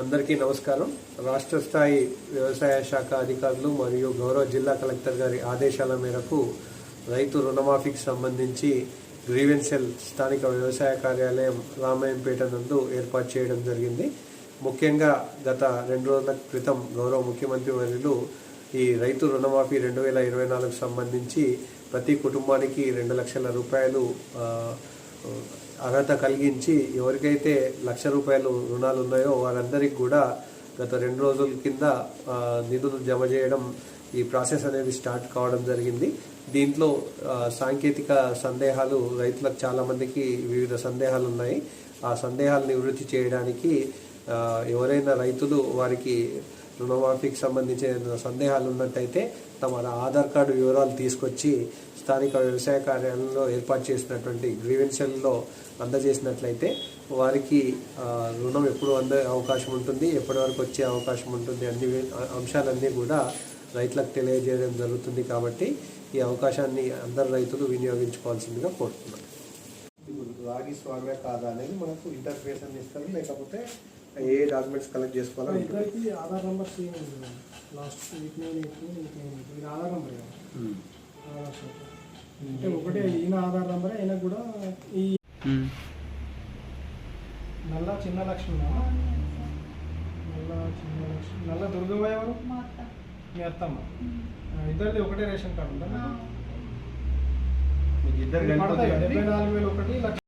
అందరికీ నమస్కారం. రాష్ట్ర స్థాయి వ్యవసాయ శాఖ అధికారులు మరియు గౌరవ జిల్లా కలెక్టర్ గారి ఆదేశాల మేరకు రైతు రుణమాఫీకి సంబంధించి గ్రీవెన్సెల్ స్థానిక వ్యవసాయ కార్యాలయం రామాయంపేట నందు ఏర్పాటు చేయడం జరిగింది. ముఖ్యంగా గత రెండు రోజుల క్రితం గౌరవ ముఖ్యమంత్రి వర్యులు ఈ రైతు రుణమాఫీ రెండు వేల ఇరవై నాలుగు సంబంధించి ప్రతి కుటుంబానికి రెండు లక్షల రూపాయలు అర్హత కలిగించి ఎవరికైతే లక్ష రూపాయలు రుణాలు ఉన్నాయో వారందరికీ కూడా గత రెండు రోజుల కింద నిధులు జమ చేయడం ఈ ప్రాసెస్ అనేది స్టార్ట్ కావడం జరిగింది. దీంట్లో సాంకేతిక సందేహాలు రైతులకు చాలామందికి వివిధ సందేహాలు ఉన్నాయి ఆ సందేహాలు నివృత్తి చేయడానికి ఎవరైనా రైతులు వారికి రుణమాఫీకి సంబంధించిన సందేహాలు ఉన్నట్టయితే తమ ఆధార్ కార్డు వివరాలు తీసుకొచ్చి స్థానిక వ్యవసాయ కార్యాలయంలో ఏర్పాటు చేసినటువంటి గ్రీవెన్సెల్లో అందజేసినట్లయితే వారికి రుణం ఎప్పుడు అందే అవకాశం ఉంటుంది ఎప్పటి వరకు వచ్చే అవకాశం ఉంటుంది అన్ని అంశాలన్నీ కూడా రైతులకు తెలియజేయడం జరుగుతుంది కాబట్టి ఈ అవకాశాన్ని అందరు రైతులు వినియోగించుకోవాల్సిందిగా కోరుతున్నాను రాగి స్వామ్య కాదా అనేది మనకు ఇంటర్ఫేస్ అని ఇస్తారు. లేకపోతే ఏ డాక్యుమెంట్స్ కలెక్ట్ చేసుకోవాలో ఇద్దరికి Aadhaar number same last eight nine eight nine eight nine ఇది ఆధార్ నెంబర్ షాప్ అంటే ఒకటే ఈయన ఆధార్ నెంబర్ అయినా కూడా ఈ నల్ల చిన్న లక్ష్మి నల్ల చిన్న లక్ష్మి. నల్ల దుర్గమ్మ ఎవరు? మీ అత్తమ్మ. ఇద్దరిది ఒకటే రేషన్ కార్డు ఉందా? ఇద్దరు. డెబ్బై నాలుగు వేలు ఒకటి లక్ష